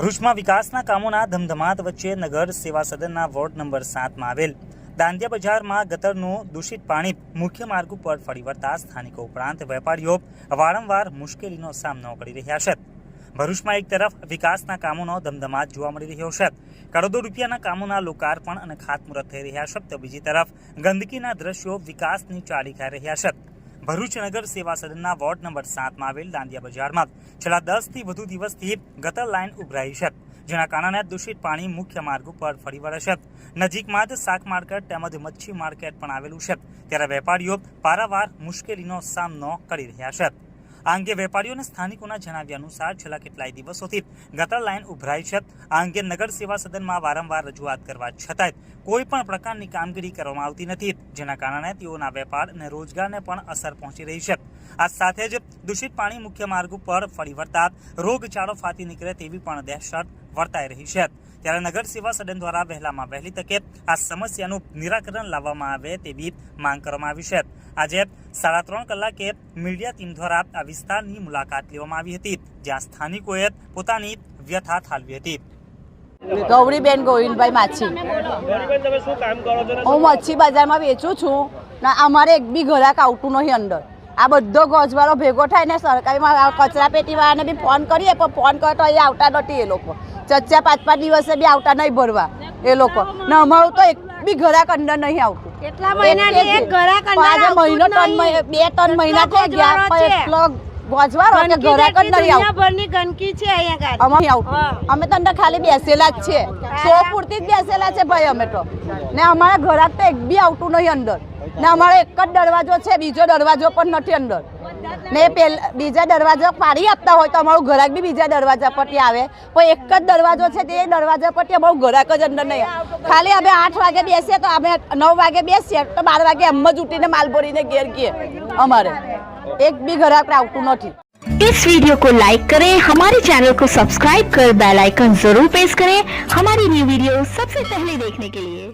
ભરૂચમાં વિકાસના કામોના ધમધમાત વચ્ચે નગર સેવા સદનના વોર્ડ નંબર સાતમાં આવેલ. દાંડિયા બજારમાં ગતરનું દૂષિત પાણી મુખ્ય માર્ગ ઉપર ફરી વળતા સ્થાનિકો ઉપરાંત વેપારીઓ વારંવાર મુશ્કેલીનો સામનો કરી રહ્યા છે. ભરૂચમાં એક તરફ વિકાસના કામોનો ધમધમાટ જોવા મળી રહ્યો છે. કરોડો રૂપિયાના કામોના લોકાર્પણ અને ખાતમુહૂર્ત થઈ રહ્યા છે. તો બીજી તરફ ગંદકીના દ્રશ્યો વિકાસની ચાલી ખાઈ રહ્યા છે. ભરૂચ નગર સેવા સદનના વોર્ડ નંબર સાતમાં આવેલ દાંડિયા બજારમાં છેલ્લા દસથી વધુ દિવસથી ગટર લાઇન ઉભરાઈ છે, જેના કારણે દૂષિત પાણી મુખ્ય માર્ગ ઉપર ફરી વળે છે. નજીકમાં જ શાક માર્કેટ તેમજ મચ્છી માર્કેટ પણ આવેલું છે, ત્યારે વેપારીઓ પારાવાર મુશ્કેલીનો સામનો કરી રહ્યા છે. આ અંગે વેપારીઓ અને સ્થાનિકોના જણાવ્યા અનુસાર છેલ્લા કેટલાય દિવસોથી ગટર લાઇન ઉભરાઈ છે. આ અંગે નગર સેવા સદનમાં વારંવાર રજૂઆત કરવા છતાંય કોઈ પણ પ્રકારની કામગીરી કરવામાં આવતી નથી, જેના કારણે તેઓના વેપાર અને રોજગારને પણ અસર પહોંચી રહી છે. આ સાથે જ દૂષિત પાણી મુખ્ય માર્ગ ઉપર ફરી વળતા રોગચાળો ફાટી નીકળે તેવી પણ દહેશત વર્તાઈ રહી છે. ત્યારે નગર સેવા સદન દ્વારા વહેલામાં વહેલી તકે આ સમસ્યાનું નિરાકરણ લાવવામાં આવે તેવી માંગ કરવામાં આવી છે. આજે સાડા ત્રણ કલાકે મીડિયા ટીમ દ્વારા આ વિસ્તારની મુલાકાત લેવામાં આવી હતી, જ્યાં સ્થાનિકોએ પોતાની વ્યથા ઠાલવી હતી. ગૌરીબેન ગોવિંદભાઈ માછી. હું મચ્છી બજારમાં વેચું છું, ને અમારે એક બી ઘરાક આવતું નહીં અંદર. આ બધો ગોજવાળો ભેગો થાય ને સરકારીમાં કચરા પેટીવાળાને બી ફોન કરીએ, પણ ફોન કરો તો એ આવતા નથી એ લોકો. ચચ્ચા પાંચ પાંચ દિવસે બી આવતા નહીં ભરવા. એ લોકો. ને અમારું તો એક બી ઘરાક અંદર નહીં આવતું. કેટલા મહિનાથી એક ઘરાક અંદર આજે મહિનો ત્રણ બે ત્રણ મહિના થઈ ગયા. એટલો ગોજવાળો કે ગંદકી ઘરાક જ નહીં આવતું. દુનિયાભરની ગંદકી છે અહીંયા અમે આવતું. અમે તો અંદર ખાલી બેસેલા જ છે. સો પૂરતી જ બેસેલા છે ભાઈ અમે તો. ને અમારા ઘરાક તો એક બી આવતું નહીં અંદર. ને અમારો એક જ દરવાજો છે બીજો દરવાજો પણ નથી અંદર. ને પેલ બીજા દરવાજો પાડી આપતા હોય તો અમારું ઘરાક બી બીજા દરવાજા પરથી આવે પણ એક જ દરવાજો છે તે દરવાજા પરથી અમારું ઘરાક જ અંદર નહીં આવે. ખાલી અમે આઠ વાગે બેસીએ તો અમે નવ વાગે બેસીએ તો બાર વાગે એમ જ ઉઠીને માલ ભરીને ઘેર ગઈએ અમારે એક બી ઘરાક આવતું નથી इस वीडियो को लाइक करें हमारे चैनल को सब्सक्राइब कर बेल आइकन जरूर प्रेस करें हमारी न्यू वीडियो सबसे पहले देखने के लिए